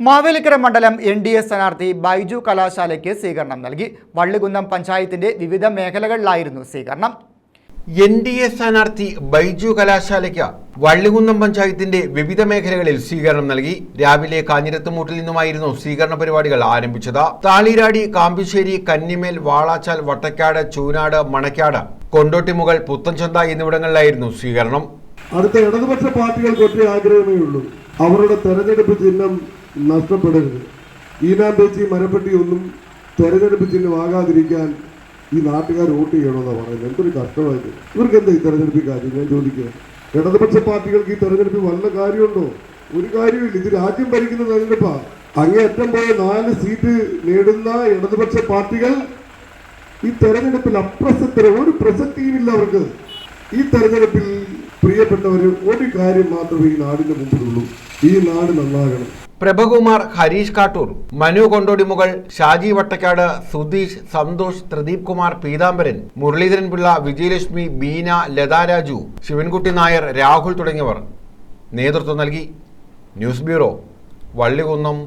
മാവേലിക്കര മണ്ഡലം N D A സ്ഥാനാർത്ഥി ബൈജു കലാശാലയ്ക്ക് സ്വീകരണം നൽകി. വള്ളികുന്നം പഞ്ചായത്തിന്റെ വിവിധ മേഖലകളിലായിരുന്നു സ്വീകരണം. എൻ ഡി എ സ്ഥാനാർത്ഥി ബൈജു കലാശാലയ്ക്ക് വള്ളികുന്നം പഞ്ചായത്തിന്റെ വിവിധ മേഖലകളിൽ സ്വീകരണം നൽകി. രാവിലെ കാഞ്ഞിരത്തുമൂട്ടിൽ നിന്നുമായിരുന്നു സ്വീകരണ പരിപാടികൾ ആരംഭിച്ചത്. താളിരാടി കാമ്പിശ്ശേരി കന്നിമേൽ വാളാച്ചാൽ വട്ടക്കാട് ചൂനാട് മണക്കാട് കൊണ്ടോട്ടിമുകൾ പുത്തൻചന്ത എന്നിവിടങ്ങളിലായിരുന്നു സ്വീകരണം. അടുത്ത ഇടതുപക്ഷ പാർട്ടികൾക്ക് ഒറ്റ ആഗ്രഹമേ ഉള്ളൂ. അവരുടെ തെരഞ്ഞെടുപ്പ് ചിഹ്നം നഷ്ടപ്പെടരുത്. ഈനാമ്പേച്ചി മരപ്പെട്ടി ഒന്നും തെരഞ്ഞെടുപ്പ് ചിഹ്നമാകാതിരിക്കാൻ ഈ നാട്ടുകാർ വോട്ട് ചെയ്യണമെന്നാണ് പറയുന്നത്? എന്തൊരു കഷ്ടമായിട്ട് ഇവർക്ക് എന്താ ഈ തെരഞ്ഞെടുപ്പിൽ കാര്യം? ഞാൻ ചോദിക്കുക ഇടതുപക്ഷ പാർട്ടികൾക്ക് ഈ തെരഞ്ഞെടുപ്പിൽ വല്ല കാര്യമുണ്ടോ? ഒരു കാര്യമില്ല ഇത് രാജ്യം ഭരിക്കുന്ന തെരഞ്ഞെടുപ്പാ. അങ്ങേയറ്റം പോയ നാല് സീറ്റ് നേടുന്ന ഇടതുപക്ഷ പാർട്ടികൾ ഈ തെരഞ്ഞെടുപ്പിൽ അപ്രസക്തര ഒരു പ്രസക്തിയുമില്ല അവർക്ക്. ഈ തെരഞ്ഞെടുപ്പിൽ പ്രിയപ്പെട്ടവര് ഒരു കാര്യം മാത്രമേ ഈ നാടിന്റെ മുമ്പിലുള്ളൂ. ഈ നാട് നന്നാകണം. പ്രഭകുമാർ ഹരീഷ് കാട്ടൂർ മനു കൊണ്ടോടിമുകൾ ഷാജി വട്ടക്കാട് സുധീഷ് സന്തോഷ് ത്രിദീപ് കുമാർ പീതാംബരൻ മുരളീധരൻ പിള്ള വിജയലക്ഷ്മി ബീന ലതാ രാജു ശിവൻകുട്ടി നായർ രാഹുൽ തുടങ്ങിയവർ. നേതൃത്വം നൽകി. News bureau Vallikunnam.